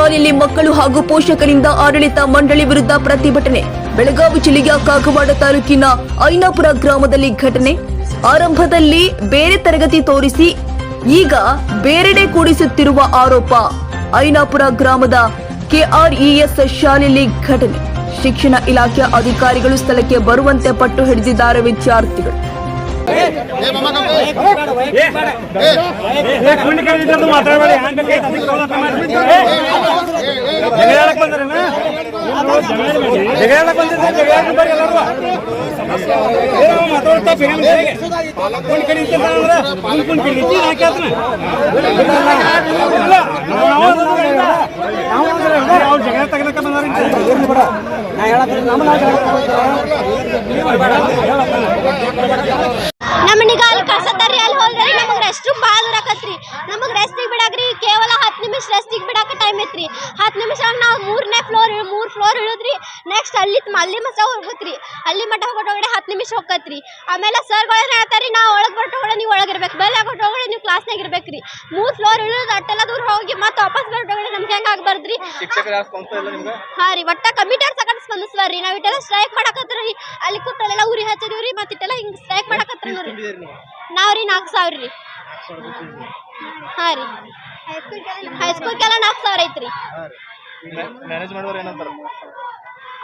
ಶಾಲೆಯಲ್ಲಿ ಮಕ್ಕಳು ಹಾಗೂ ಪೋಷಕರಿಂದ ಆಡಳಿತ ಮಂಡಳಿ ವಿರುದ್ಧ ಪ್ರತಿಭಟನೆ. ಬೆಳಗಾವಿ ಜಿಲ್ಲೆಯ ಕಾಗವಾಡ ತಾಲೂಕಿನ ಐನಾಪುರ ಗ್ರಾಮದಲ್ಲಿ ಘಟನೆ. ಆರಂಭದಲ್ಲಿ ಬೇರೆ ತರಗತಿ ತೋರಿಸಿ, ಈಗ ಬೇರೆಡೆ ಕೂಡಿಸುತ್ತಿರುವ ಆರೋಪ. ಐನಾಪುರ ಗ್ರಾಮದ ಕೆಆರ್ಇಎಸ್ ಶಾಲೆಯಲ್ಲಿ ಘಟನೆ. ಶಿಕ್ಷಣ ಇಲಾಖೆ ಅಧಿಕಾರಿಗಳು ಸ್ಥಳಕ್ಕೆ ಬರುವಂತೆ ಪಟ್ಟು ಹಿಡಿದಿದ್ದಾರೆ ವಿದ್ಯಾರ್ಥಿಗಳು. ಮಾತಾಡಬೇಡಿ ಜಗಳ ಆಡಕ್ ಬಂದ್ರೇನ? ಜಗಳ ಆಡಕ್ ಬಂದಿದ್ರೆ ಜಗಳ ಆಡಕ್ ಬರ್ರಿ ಎಲ್ಲರೂ. ಏ, ಅವ ಮಾತಾಡ್ತಾ ಬಿರಿಯಾನಿ ಹೇಗೆ? ಕುಂಡಿ ಕರೀತಿದ್ದ ಅಂದ್ರೆ ಕುಂಡಿ ಕುಂಡಿ ಕರೀತಿ ಯಾಕೆ ಆತನ? ಇಲ್ಲ, ನಾವು ಅಂದ್ರೆ ಇಲ್ಲ. ನಾವು ಅಂದ್ರೆ ಇಲ್ಲ. ಅವ್ರು ಜಗಳ ತೆಗ್ದಕ್ಕೆ ಬಂದಾರ ಅಂತ. ನಾ ಹೇಳತ್ತೀನಿ, ನಮ್ಮ ನಿಗಾಲ್ ಕಳ್ಸತ್ತಾರ್ರಿ ಅಲ್ಲಿ ರೂಮ್ ಭಾಳ ದೂರ ಆಕತ್ರಿ. ನಮಗೆ ರೆಸ್ಟಿಗೆ ಬಿಡಾಕ್ರಿ ಕೇವಲ ಹತ್ತು ನಿಮಿಷ ರೆಸ್ಟಿಗೆ ಬಿಡಾಕ ಟೈಮ್ ಐತ್ರಿ. ಹತ್ತು ನಿಮಿಷ ನಾವು ಮೂರನೇ ಫ್ಲೋರ್ ಮೂರು ಫ್ಲೋರ್ ಇಳಿದ್ರಿ ನೆಕ್ಸ್ಟ್ ಅಲ್ಲಿ ಅಲ್ಲಿ ಮಸ ಹೋಗ್ಬೇಕ್ರಿ. ಅಲ್ಲಿ ಮಠ ಹೊರಟೊಗಡೆ ಹತ್ತು ನಿಮಿಷ ಹೋಗತ್ರಿ ಆಮೇಲೆ ಸರ್ಗಳ ಹೇಳ್ತಾರೆ ನಾವು ಒಳಗೆ ಬರ್ತೊಗಡೆ ನೀವು ಒಳಗಿರ್ಬೇಕು ಬೆಲ್ಲ ಹೊರಟೊಗಡೆ ನೀವು ಕ್ಲಾಸ್ನಾಗ ಇರ್ಬೇಕ್ರಿ. ಮೂರು ಫ್ಲೋರ್ ಇಳಿದು ಅಟ್ಟೆಲ್ಲ ದೂರ ಹೋಗಿ ಮತ್ತೆ ವಾಪಸ್ ಬರ್ತೊಗಡೆ ನಮ್ಗೆ ಹೆಂಗೆ ಆಗ್ಬಾರ್ದ್ರಿ? ಹಾಂ ರೀ ಒಟ್ಟ ಕಮಿಟರ್ ಸಕಟ್ ಸ್ಪಂದಿಸ್ವಾರ್ರಿ. ನಾವು ಇಟ್ಟೆಲ್ಲ ಸ್ಟ್ರೈಕ್ ಮಾಡಕತ್ರಿ. ಅಲ್ಲಿ ಕೂತಲ್ಲೆಲ್ಲ ಉರಿ ಹಚ್ಚಿದೀವ್ರಿ ಮತ್ತೆ ಇಟ್ಟೆಲ್ಲ ಹಿಂಗೆ ಸ್ಟ್ರೈಕ್ ಮಾಡಕತ್ರಿ ನೋಡ್ರಿ. ನಾವು ರೀ ನಾಲ್ಕು ಸಾವಿರ ರೀ ಹಾಂ ರೀ. ಹೈಸ್ಕೂಲ್ಗೆಲ್ಲ ನಾಲ್ಕು ಸಾವಿರ ಐತ್ರಿ. ಮ್ಯಾನೇಜ್ ಮಾಡೋರು ಏನಂತಾರ?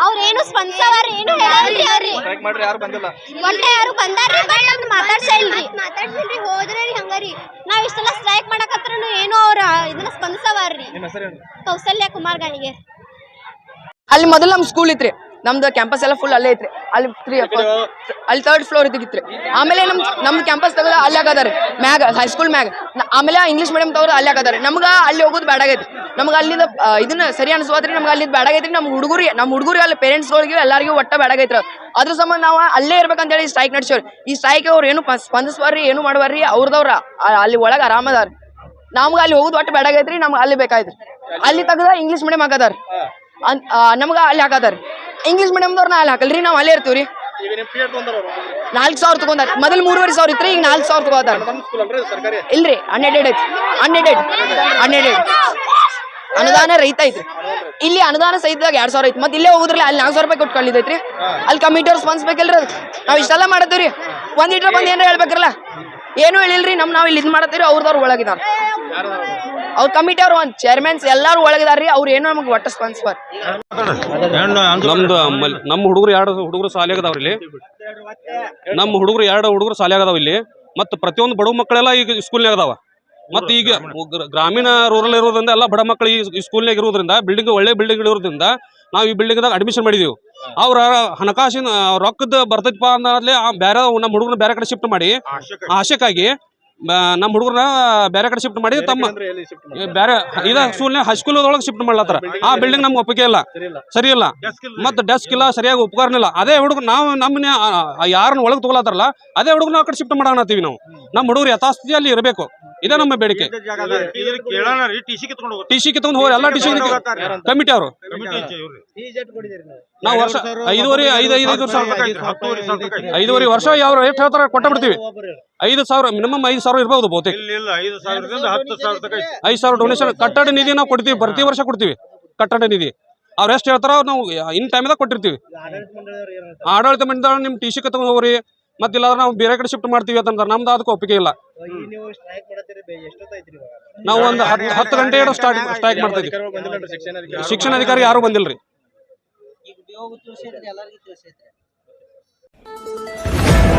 ಅವ್ರ ಏನು ಸ್ಪಂದಿಸವಾರ ಏನು ಹೇಳಲ್ರಿ ಅವ್ರಿ ಸ್ಟ್ರೈಕ್ ಮಾಡ್ರಿ ಯಾರು ಬಂದಿಲ್ಲ. ಒಟ್ಟೆ ಯಾರು ಬಂದಾರ್ರಿ ಬಟ್ ನಮ್ದು ಮಾತಾಡ್ಸೇ ಇಲ್ರಿ ಮಾತಾಡ್ಸಿಲ್ರಿ. ಹೋದ್ರೆ ರೀ ಹಂಗಾರಿ ನಾವ್ ಇಷ್ಟೆಲ್ಲ ಸ್ಟ್ರೈಕ್ ಮಾಡಕತ್ರನು ಏನು ಅವ್ರ ಇದನ್ನ ಸ್ಪಂದಿಸವಾರ್ರಿ ನಿಮ್ಮ ಹೆಸರೇನು? ಕೌಸಲ್ಯ ಕುಮಾರ್ ಗಾಣಿಗೆ ಅಲ್ಲಿ ಮೊದಲು ನಮ್ಮ ಸ್ಕೂಲ್ ಇತ್ರಿ. ನಮ್ದು ಕ್ಯಾಂಪಸ್ ಎಲ್ಲ ಫುಲ್ ಅಲ್ಲೇ ಐತ್ರಿ. ಅಲ್ಲಿ ತ್ರೀ ಅಲ್ಲಿ ತರ್ಡ್ ಫ್ಲೋರ್ ಇದ್ದಿತ್ರಿ ಆಮೇಲೆ ನಮ್ ನಮ್ ಕ್ಯಾಂಪಸ್ ತಗೋದ ಅಲ್ಲಿ ಆಗದಾರೆ ಮ್ಯಾಗ ಹೈಸ್ಕೂಲ್ ಮ್ಯಾಗ. ಆಮೇಲೆ ಇಂಗ್ಲೀಷ್ ಮೀಡಿಯಂ ತಗೋದು ಅಲ್ಲಿ ಆಗದಾರೆ ನಮ್ಗೆ ಅಲ್ಲಿ ಹೋಗೋದು ಬೇಡಾಗೈತಿ ನಮ್ಗೆ ಅಲ್ಲಿಂದ ಇದನ್ನ ಸರಿ ಅನ್ಸೋದ್ರಿ ನಮ್ಗೆ ಬೇಡ ಬೇಡಾಗೈತ್ರಿ ನಮ್ಮ ಹುಡುಗರು ನಮ್ಮ ಹುಡುಗರು ಅಲ್ಲಿ ಪೇರೆಂಟ್ಸ್ಗಳಿಗೆ ಎಲ್ಲರಿಗೂ ಒಟ್ಟ ಬೇಡಾಗೈತ್ರ ಅದ್ರ ಸಂಬಂಧ ನಾವು ಅಲ್ಲೇ ಇರ್ಬೇಕಂತೇಳಿ ಸ್ಟ್ರೈಕ್ ನಡೆಸೋರಿ ಈ ಸ್ಟ್ರೈಕ್ ಅವ್ರು ಏನು ಸ್ಪಂದಿಸ್ಬಾರ್ರಿ ಏನು ಮಾಡ್ಬಾರ್ರಿ ಅವ್ರದವ್ರ ಅಲ್ಲಿ ಒಳಗೆ ಆರಾಮದಾರ ನಮ್ಗೆ ಅಲ್ಲಿ ಹೋಗೋದು ಒಟ್ಟು ಬೇಡಾಗೈತ್ರಿ ನಮ್ಗೆ ಅಲ್ಲಿ ಬೇಕಾಯ್ತ್ರಿ. ಅಲ್ಲಿ ತೆಗ್ದ ಇಂಗ್ಲೀಷ್ ಮೀಡಿಯಂ ಹಾಕದಾರ ನಮ್ಗೆ ಅಲ್ಲಿ ಹಾಕದಾರ ಇಂಗ್ಲೀಷ್ ಮೀಡಿಯಮ್ದವ್ರನ್ನ ಅಲ್ಲಿ ಹಾಕಲ್ರಿ ನಾವು ಅಲ್ಲೇ ಇರ್ತೀವಿ ರೀ ನಾಲ್ಕು ಸಾವಿರ ತಗೊಂಡಾರ. ಮೊದಲು ಮೂರುವರೆ ಸಾವಿರ ಇತ್ತು ಈಗ ನಾಲ್ಕು ಸಾವಿರ ತಗೋತಾರ ಇಲ್ರಿ ಅನ್ಎಡೆಡ್ ಐತಿ ಅನ್ಎಡೆಡ್ ಅನ್ಎಡೆಡ್ ಅನುದಾನ ರೈತ ಐತ್ರಿ. ಇಲ್ಲಿ ಅನುದಾನ ಸಹಿತದಾಗ ಎರಡ್ ಸಾವಿರ ಐತಿ. ಮತ್ತೆ ಇಲ್ಲೇ ಹೋಗುದ್ರಲ್ಲ ಅಲ್ಲಿ ನಾಲ್ಕು ಸಾವಿರ ರೂಪಾಯಿ ಕೊಟ್ಟು ಕಳ್ಳಿದೈತ್ರಿ ಅಲ್ಲಿ ಕಮಿಟಿ ಅವ್ರು ಸ್ಪಂದಿಸ್ಬೇಕಿಲ್ರಿ ಅದಕ್ಕೆ ನಾವು ಇಷ್ಟೆಲ್ಲ ಮಾಡತ್ತೀವ್ರಿ. ಒಂದ್ ಇಟ್ರ ಬಂದು ಏನಾರ ಹೇಳ್ಬೇಕ್ರಲ್ಲ. ಏನು ಹೇಳಿಲ್ರಿ ನಮ್ ನಾವು ಇಲ್ಲಿ ಇದು ಮಾಡತ್ತೀರಿ ಅವ್ರದವ್ರು ಒಳಗಿದಾರ. ಅವ್ರ ಕಮಿಟಿ ಅವ್ರು ಒಂದ್ ಚೇರ್ಮನ್ಸ್ ಎಲ್ಲಾರು ಒಳಗಿದಾರ್ರಿ ಅವ್ರ ಏನೋ ನಮಗೆ ಒಟ್ಟ ಸ್ಪಾನ್ಸರ್ ನಮ್ದು ನಮ್ಮ ಹುಡುಗರು ಎರಡು ಹುಡುಗರು ಶಾಲೆಗೆ ಆಗದಾವ್ರಿ ಇಲ್ಲಿ. ನಮ್ಮ ಹುಡುಗರು ಎರಡು ಹುಡುಗರು ಶಾಲೆ ಆಗದಾವ ಇಲ್ಲಿ. ಮತ್ತು ಪ್ರತಿಯೊಂದು ಬಡ ಮಕ್ಕಳೆಲ್ಲ ಈಗ ಸ್ಕೂಲ್ನಾಗ ಅದಾವ. ಮತ್ತು ಈಗ ಗ್ರಾಮೀಣ ರೂರಲ್ ಇರೋದ್ರಿಂದ ಎಲ್ಲ ಬಡ ಮಕ್ಕಳು ಈ ಸ್ಕೂಲ್ನಾಗ ಇರೋದ್ರಿಂದ ಬಿಲ್ಡಿಂಗ್ ಒಳ್ಳೆ ಬಿಲ್ಡಿಂಗ್ ಇರೋದ್ರಿಂದ ನಾವು ಈ ಬಿಲ್ಡಿಂಗ್ ದಾಗ ಅಡ್ಮಿಷನ್ ಮಾಡಿದೀವಿ. ಅವ್ರ ಹಣಕಾಸಿನ ರೊಕ್ಕದ ಬರ್ತೈತಪ್ಪ ಅಂದ್ರೆ ಬೇರೆ ನಮ್ಮ ಹುಡುಗನ ಬೇರೆ ಕಡೆ ಶಿಫ್ಟ್ ಮಾಡಿ ಆಶಕ್ಕಾಗಿ ನಮ್ಮ ಹುಡುಗರನ್ನ ಬೇರೆ ಕಡೆ ಶಿಫ್ಟ್ ಮಾಡಿ ತಮ್ಮ ಬೇರೆ ಇದ ಸ್ಕೂಲ್ ಹೈಸ್ಕೂಲ್ದೊಳಗೆ ಶಿಫ್ಟ್ ಮಾಡ್ಲತ್ತಾರ. ಆ ಬಿಲ್ಡಿಂಗ್ ನಮ್ಗೆ ಒಪ್ಪಿಗೆ ಇಲ್ಲ. ಸರಿ ಇಲ್ಲ. ಮತ್ತೆ ಡೆಸ್ಕ್ ಇಲ್ಲ ಸರಿಯಾಗಿ ಉಪಕರಣ ಇಲ್ಲ. ಅದೇ ಹುಡುಗ ನಾವು ನಮ್ಮನ್ನ ಯಾರನ್ನ ಒಳಗೆ ತಗೊಳತ್ತಾರಲ್ಲ ಅದೇ ಹುಡುಗನ ಆ ಕಡೆ ಶಿಫ್ಟ್ ಮಾಡಾಣತ್ತೀವಿ ನಾವು. ನಮ್ಮ ಹುಡುಗರು ಯಥಾಸ್ಥಿತಿಯಲ್ಲಿ ಇರಬೇಕು. ಇದೇ ನಮ್ಮ ಬೇಡಿಕೆ. ಟಿಸಿ ರೀ ಟಿ ಸಿ ಕಿತ್ಕೊಂಡು ಹೋಗಿ ಎಲ್ಲ ಟಿ ಸಿ ಕಮಿಟಿ ಅವರು. ನಾವು. ವರ್ಷ ಐದೂವರೆ ಐದು ಐದು ಐದು ಸಾವಿರ ಐದುವರೆ ವರ್ಷ ಯಾವ ಎಷ್ಟು ಹೇಳ್ತಾರ ಕೊಟ್ಟ ಬಿಡ್ತೀವಿ. ಐದು ಸಾವಿರ ಮಿನಿಮಮ್ ಐದು ಸಾವಿರ ಇರ್ಬೋದು ಬಹುತೇಕ. ಇಲ್ಲ ಇಲ್ಲ ಐದು ಸಾವಿರ. ಡೊನೇಷನ್ ಕಟ್ಟಡ ನಿಧಿ ನಾವು ಕೊಡ್ತೀವಿ ಪ್ರತಿ ವರ್ಷ ಕೊಡ್ತೀವಿ. ಕಟ್ಟಡ ನಿಧಿ. ಅವ್ರು ಎಷ್ಟು ಹೇಳ್ತಾರ ನಾವು ಇನ್ ಟೈಮ್ದಾಗ ಕೊಟ್ಟಿರ್ತೀವಿ. ಆಡಳಿತ ಮಂಡಳಿ ನಿಮ್ಮ ಟಿ ಸಿ ಕತ್ಕೊಂಡು ಹೋಗ್ರಿ ಮತ್ತೆ ಇಲ್ಲಾಂದ್ರೆ ನಾವು ಬೇರೆ ಕಡೆ ಶಿಫ್ಟ್ ಮಾಡ್ತೀವಿ ಅಂತಂದ್ರೆ ನಮ್ದು ಅದಕ್ಕೆ ಒಪ್ಪಿಗೆ ಇಲ್ಲ. ನಾವು ಒಂದು ಹತ್ತು ಹತ್ತು ಗಂಟೆ ಸ್ಟಾರ್ಟ್ ಸ್ಟ್ರೈಕ್ ಮಾಡ್ತೀವಿ ಇದ್ದೀವಿ ಬಂದಿಲ್ಲ ಶಿಕ್ಷಣ ಅಧಿಕಾರಿ ಯಾರು ಬಂದಿಲ್ರಿ? Audio